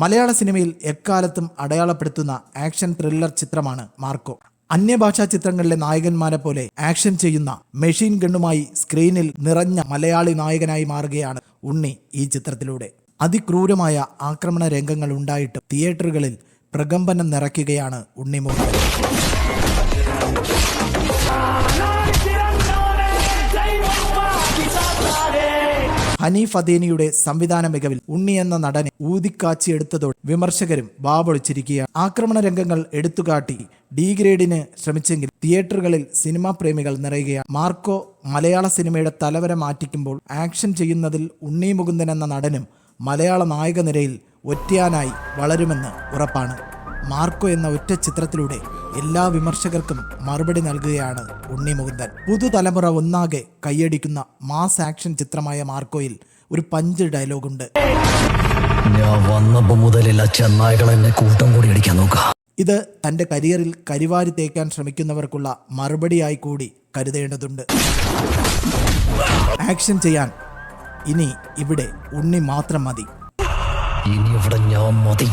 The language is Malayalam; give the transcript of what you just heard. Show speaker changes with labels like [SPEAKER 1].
[SPEAKER 1] മലയാള സിനിമയിൽ എക്കാലത്തും അടയാളപ്പെടുത്തുന്ന ആക്ഷൻ ത്രില്ലർ ചിത്രമാണ് മാർക്കോ. അന്യഭാഷാ ചിത്രങ്ങളിലെ നായകന്മാരെ പോലെ ആക്ഷൻ ചെയ്യുന്ന മെഷീൻ ഗണ്ണുമായി സ്ക്രീനിൽ നിറഞ്ഞ മലയാളി നായകനായി മാറുകയാണ് ഉണ്ണി ഈ ചിത്രത്തിലൂടെ. അതിക്രൂരമായ ആക്രമണ രംഗങ്ങൾ ഉണ്ടായിട്ടും തിയേറ്ററുകളിൽ പ്രകമ്പനം നിറയ്ക്കുകയാണ് ഉണ്ണി ഹനീഫ് അദീനിയുടെ സംവിധാന മികവിൽ ഉണ്ണി എന്ന നടനെ ഊതിക്കാച്ചിയെടുത്തതോടെ വിമർശകരും വാവൊളിച്ചിരിക്കുകയാണ്. ആക്രമണ രംഗങ്ങൾ എടുത്തുകാട്ടി ഡി ഗ്രേഡിന് ശ്രമിച്ചെങ്കിൽ തിയേറ്ററുകളിൽ സിനിമാ പ്രേമികൾ നിറയുകയാണ്. മാർക്കോ മലയാള സിനിമയുടെ തലവരെ മാറ്റിക്കുമ്പോൾ ആക്ഷൻ ചെയ്യുന്നതിൽ ഉണ്ണി മുകുന്ദൻ എന്ന നടനും മലയാള നായക നിരയിൽ ഒറ്റയാനായി വളരുമെന്ന് ഉറപ്പാണ്. മാർക്കോ എന്ന ഒറ്റ ചിത്രത്തിലൂടെ എല്ലാ വിമർശകർക്കും മറുപടി നൽകുകയാണ് ഉണ്ണി മുകുന്ദൻ. പുതുതലമുറ ഒന്നാകെ കൈയടിക്കുന്ന മാസ് ആക്ഷൻ ചിത്രമായ മാർക്കോയിൽ ഒരു പഞ്ച് ഡയലോഗുണ്ട്.
[SPEAKER 2] ഞാൻ വന്നപ്പോ മുതലില്ല ചെന്നായ്കൾ എന്നെ കൂട്ടം കൂടി അടിക്കാൻ നോക്കാം.
[SPEAKER 1] ഇത് തന്റെ കരിയറിൽ കരിവാരി തേക്കാൻ ശ്രമിക്കുന്നവർക്കുള്ള മറുപടിയായി കൂടി കരുതേണ്ടതുണ്ട്. ആക്ഷൻ ചെയ്യാൻ ഇനി ഇവിടെ ഉണ്ണി മാത്രം മതി.
[SPEAKER 2] ഇനി ഇവിടെ ഞാൻ മതി.